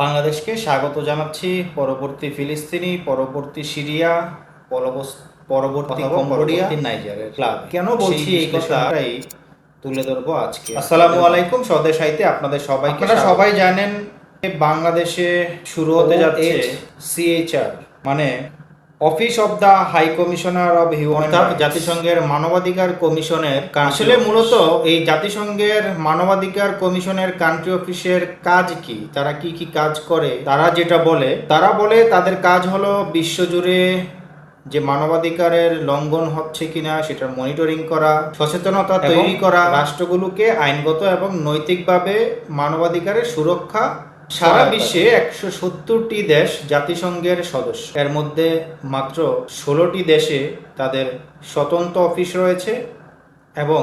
বাংলাদেশকে স্বাগত জানাচ্ছি। পরবর্তী ফিলিস্তিনি পরবর্তী সিরিয়া পরবর্তী কম্বোডিয়া নাইজারের ক্লাব। কেন বলছি এই কথা? কথাটাই তুলে ধরবো আজকে। আসসালামু আলাইকুম স্বদেশ সাহিত্যে আপনাদের সবাইকে আপনারা সবাই জানেন বাংলাদেশে শুরু হতে যাচ্ছে সিএইচআর মানে office of the high commissioner of human অর্থাৎ জাতিসংঘের মানবাধিকার কমিশনের আসলে মূলত এই জাতিসংঘের মানবাধিকার কমিশনের কান্ট্রি অফিসের কাজ কি? তারা কি কি কাজ করে? তারা যেটা বলে তারা বলে তাদের কাজ হলো বিশ্বজুড়ে যে মানবাধিকারের লঙ্ঘন হচ্ছে কিনা সেটার মনিটরিং করা সচেতনতা তৈরি করা রাষ্ট্রগুলোকে আইনগত এবং নৈতিকভাবে মানবাধিকারের সুরক্ষা সারা বিশ্বে একশো সত্তরটি দেশ জাতিসংঘের সদস্য। এর মধ্যে মাত্র ষোলোটি দেশে তাদের স্বতন্ত্র অফিস রয়েছে এবং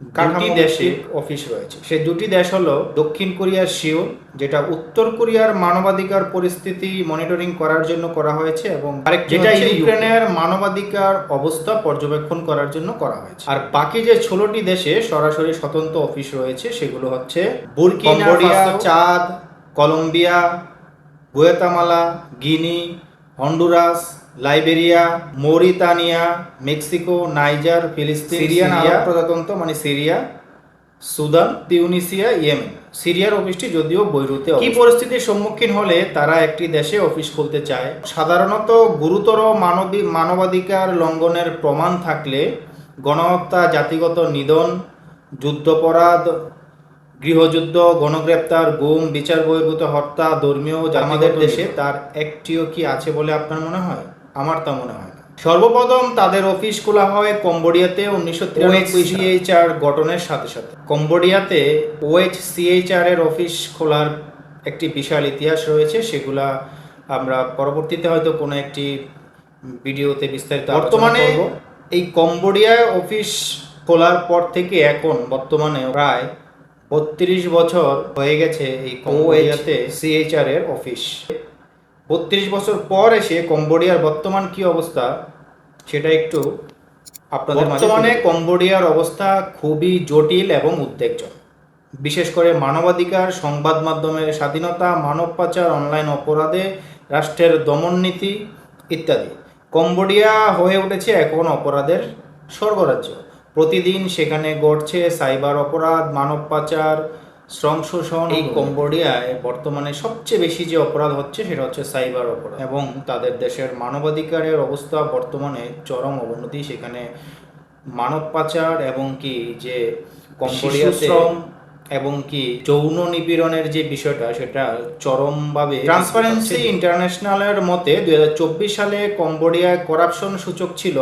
দুটি দেশে অফিস রয়েছে। সে দুটি দেশ হলো দক্ষিণ কোরিয়ার সিওল যেটা উত্তর কোরিয়ার মানবাধিকার পরিস্থিতি মনিটরিং করার জন্য করা হয়েছে এবং যেটা ইউক্রেনের মানবাধিকার অবস্থা পর্যবেক্ষণ করার জন্য করা হয়েছে। আর বাকি যে ষোলোটি দেশে সরাসরি স্বতন্ত্র অফিস রয়েছে সেগুলো হচ্ছে Burkina Chad Colombia Guatemala Guinea Honduras Liberia Mauritania Mexico Niger ফিলিস্তিন সিরিয়ান আরব প্রজাতন্ত্র মানে সিরিয়া সুদান তিউনিসিয়া ইয়েমেন। সিরিয়ার অফিসটি যদিও বৈরুতে কি পরিস্থিতির সম্মুখীন হলে তারা একটি দেশে অফিস খুলতে চায়? সাধারণত গুরুতর মানবিক মানবাধিকার লঙ্ঘনের প্রমাণ থাকলে গণহত্যা জাতিগত নিধন যুদ্ধপরাধ গৃহযুদ্ধ গণগ্রেপ্তার গুম বিচার বহির্ভূত হত্যা ধর্মীয় আমাদের দেশে তার একটিও কি আছে বলে আপনার মনে হয়? আমার তা মনে হয় না। সর্বপ্রথম তাদের অফিস খোলা হয় কম্বোডিয়াতে উনিশশো তিরানব্বই সিএইচআর গঠনের সাথে সাথে। কম্বোডিয়াতে ওএইচ সিএইচআর এর অফিস খোলার একটি বিশাল ইতিহাস রয়েছে। সেগুলা আমরা পরবর্তীতে হয়তো কোনো একটি ভিডিওতে বিস্তারিত বর্তমানে এই কম্বোডিয়ায় অফিস খোলার পর থেকে এখন বর্তমানে প্রায় বত্রিশ বছর হয়ে গেছে এই কম্বোডিয়াতে সিএইচআর এর অফিস। বত্রিশ বছর পর এসে কম্বোডিয়ার বর্তমান কি অবস্থা সেটা একটু আপনাদের বর্তমানে কম্বোডিয়ার অবস্থা খুবই জটিল এবং উদ্বেগজনক। বিশেষ করে মানবাধিকার সংবাদ মাধ্যমের স্বাধীনতা মানব পাচার অনলাইন অপরাধে রাষ্ট্রের দমন নীতি ইত্যাদি। কম্বোডিয়া হয়ে উঠেছে এখন অপরাধের স্বর্গরাজ্য। প্রতিদিন সেখানে ঘটছে সাইবার অপরাধ মানব পাচার শ্রম শোষণ। এই কম্বোডিয়ায় বর্তমানে সবচেয়ে বেশি যে অপরাধ হচ্ছে সেটা হচ্ছে সাইবার অপরাধ। এবং তাদের দেশের মানবাধিকারের অবস্থা বর্তমানে চরম অবনতি। সেখানে মানব পাচার এবং কি যে কম্বোডিয়া শ্রম এবং কি যৌন নিপীড়নের যে বিষয়টা সেটা চরমভাবে ট্রান্সপারেন্সি ইন্টারন্যাশনালের মতে দুই হাজার চব্বিশ সালে কম্বোডিয়ায় করাপশন সূচক ছিল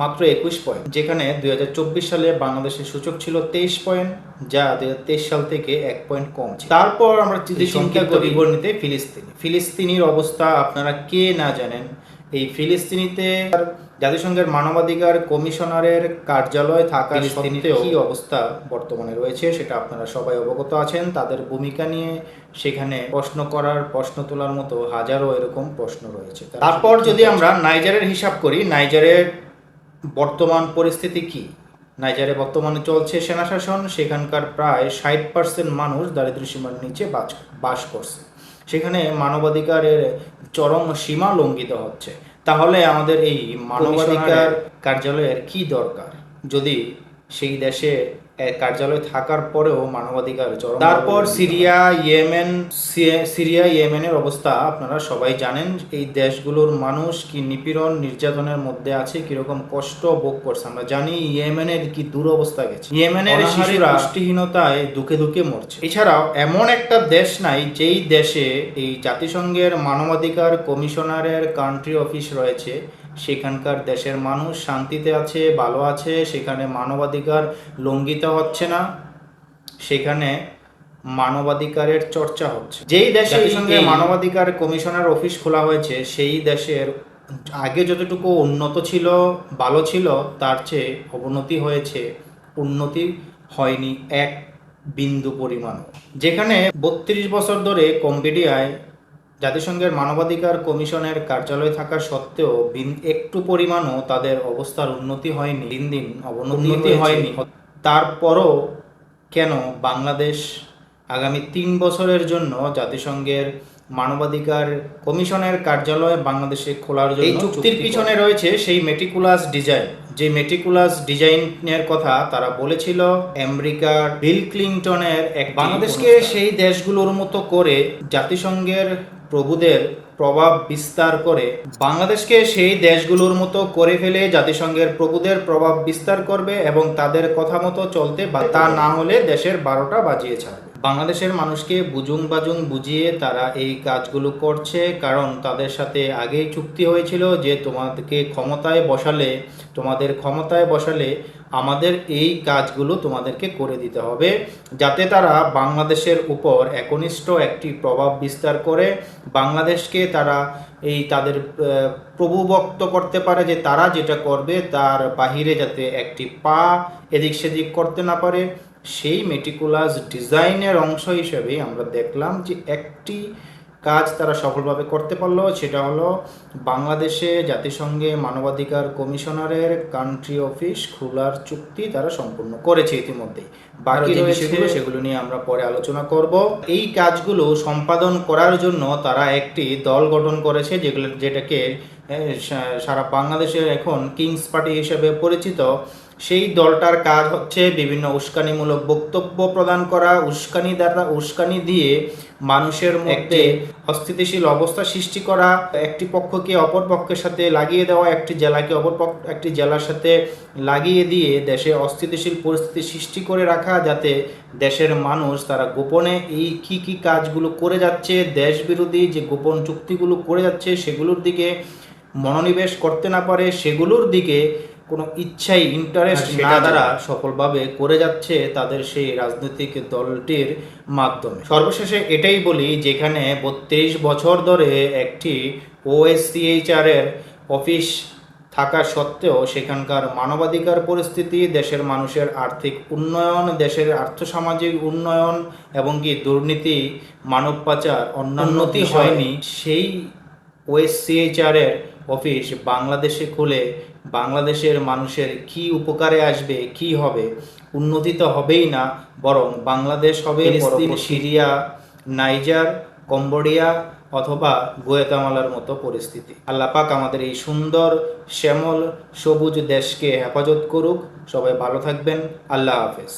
মাত্র একুশ পয়েন্ট যেখানে দু হাজার চব্বিশ সালে বাংলাদেশের সূচক ছিল তেইশ পয়েন্ট যা দু হাজার তেইশ সাল থেকে এক পয়েন্ট কম ছিল। তারপর আমরা যদি চিন্তা করি বিবরণীতে ফিলিস্তিনি। ফিলিস্তিনির অবস্থা আপনারা কে না জানেন। এই ফিলিস্তিনিতে জাতিসংঘের মানবাধিকার কমিশনারের কার্যালয় থাকা সত্ত্বেও কি অবস্থা বর্তমানে রয়েছে সেটা আপনারা সবাই অবগত আছেন। তাদের ভূমিকা নিয়ে সেখানে প্রশ্ন করার প্রশ্ন তোলার মতো হাজারো এরকম প্রশ্ন রয়েছে। তারপর যদি আমরা নাইজারের হিসাব করি নাইজারের বর্তমান পরিস্থিতি কি? নাইজারে বর্তমানে চলছে সেনা শাসন সেখানকার প্রায় ষাট পার্সেন্ট মানুষ দারিদ্র সীমার নিচে বাস বাস করছে। সেখানে মানবাধিকারের চরম সীমা লঙ্ঘিত হচ্ছে। তাহলে আমাদের এই মানবাধিকার কার্যালয়ের কি দরকার? যদি সেই দেশে কার্যালয় থাকার পরেও মানবাধিকার চরম তারপর সিরিয়া ইয়েমেন সিরিয়া ইয়েমেনের অবস্থা আপনারা সবাই জানেন। এই দেশগুলোর মানুষ কি নিপীড়ন নির্যাতনের মধ্যে আছে কীরকম কষ্ট ভোগ করছে? আমরা জানি ইয়েমেনের কি দুরবস্থা গেছে। ইয়েমেনের শিশুরা পুষ্টিহীনতায় দুঃখে দুঃখে মরছে। এছাড়াও এমন একটা দেশ নাই যেই দেশে এই জাতিসংঘের মানবাধিকার কমিশনারের কান্ট্রি অফিস রয়েছে। সেখানকার দেশের মানুষ শান্তিতে আছে ভালো আছে। সেখানে মানবাধিকার লঙ্ঘিত হচ্ছে না সেখানে মানবাধিকারের চর্চা হচ্ছে। যেই দেশে সঙ্গে মানবাধিকার কমিশনার অফিস খোলা হয়েছে সেই দেশের আগে যতটুকু উন্নত ছিল ভালো ছিল তার চেয়ে অবনতি হয়েছে উন্নতি হয়নি এক বিন্দু পরিমাণ যেখানে বত্রিশ বছর ধরে কম্বোডিয়ায় জাতিসংঘের মানবাধিকার কমিশনের কার্যালয় থাকা সত্ত্বেও একটু পরিমাণও তাদের অবস্থার উন্নতি হয়নি দিন দিন অবনতি হয়নি। তারপরও কেন বাংলাদেশ আগামী তিন বছরের জন্য জাতিসংঘের মানবাধিকার কমিশনের কার্যালয় বাংলাদেশে খোলার জন্য এই চুক্তির পিছনে রয়েছে সেই মেটিকুলাস ডিজাইন যে মেটিকুলাস ডিজাইনের কথা তারা বলেছিল আমেরিকার বিল ক্লিনটনের এক বাংলাদেশকে সেই দেশগুলোর মতো করে জাতিসংঘের প্রভুদের প্রভাব বিস্তার করে। বাংলাদেশকে সেই দেশগুলোর মতো করে ফেলে জাতিসংঘের প্রভুদের প্রভাব বিস্তার করবে এবং তাদের কথা মতো চলতে বা তা না হলে দেশের বারোটা বাজিয়ে ছাড়বে। বাংলাদেশের মানুষকে বুজুং বাজুং বুঝিয়ে তারা এই কাজগুলো করছে, কারণ তাদের সাথে আগেই চুক্তি হয়েছিল যে তোমাদেরকে ক্ষমতায় বসালে, তোমাদের ক্ষমতায় বসালে আমাদের এই কাজগুলো তোমাদেরকে করে দিতে হবে যাতে তারা বাংলাদেশের উপর একনিষ্ঠ একটি প্রভাব বিস্তার করে, বাংলাদেশকে তারা এই তাদের প্রভুভক্ত করতে পারে যে তারা যেটা করবে তার বাহিরে যাতে একটি পা এদিক সেদিক করতে না পারে। সেই মেটিকুলাস ডিজাইনের অংশ হিসেবে আমরা দেখলাম যে একটি কাজ তারা সফলভাবে করতে পারল সেটা হলো বাংলাদেশে জাতিসংঘে মানবাধিকার কমিশনারের কান্ট্রি অফিস খোলার চুক্তি তারা সম্পূর্ণ করেছে ইতিমধ্যেই। বাকি যে বিষয়গুলো সেগুলো নিয়ে আমরা পরে আলোচনা করব। এই কাজগুলো সম্পাদন করার জন্য তারা একটি দল গঠন করেছে যেগুলো যেটাকে সারা বাংলাদেশের এখন কিংস পার্টি হিসেবে পরিচিত। সেই দলটার কাজ হচ্ছে বিভিন্ন উস্কানিমূলক বক্তব্য প্রদান করা উস্কানি দ্বারা উস্কানি দিয়ে মানুষের মধ্যে অস্থিতিশীল অবস্থা সৃষ্টি করা একটি পক্ষকে অপর পক্ষের সাথে লাগিয়ে দেওয়া একটি জেলাকে অপর পক্ষ একটি জেলার সাথে লাগিয়ে দিয়ে দেশে অস্থিতিশীল পরিস্থিতি সৃষ্টি করে রাখা যাতে দেশের মানুষ তারা গোপনে এই কি কি কাজগুলো করে যাচ্ছে দেশ বিরোধী যে গোপন চুক্তিগুলো করে যাচ্ছে সেগুলোর দিকে মনোনিবেশ করতে না পারে সেগুলোর দিকে কোনো ইচ্ছাই ইন্টারেস্ট না দ্বারা সফলভাবে করে যাচ্ছে তাদের সেই রাজনৈতিক দলটির মাধ্যমে। সর্বশেষে এটাই বলি যেখানে বত্রিশ বছর ধরে একটি ওএসসিএইচআর এর অফিস থাকা সত্ত্বেও সেখানকার মানবাধিকার পরিস্থিতি দেশের মানুষের আর্থিক উন্নয়ন দেশের আর্থসামাজিক উন্নয়ন এবং কি দুর্নীতি মানব পাচার অন্যান্যতি হয়নি সেই ওএসসিএইচআর এর অফিস বাংলাদেশে খুলে বাংলাদেশের মানুষের কি উপকারে আসবে কি হবে? উন্নতি তো হবেই না বরং বাংলাদেশ হবে সিরিয়া নাইজার কম্বোডিয়া অথবা গুয়েতামালার মতো পরিস্থিতি। আল্লাহ পাক আমাদের এই সুন্দর শ্যামল সবুজ দেশকে হেফাজত করুক। সবাই ভালো থাকবেন। আল্লাহ হাফেজ।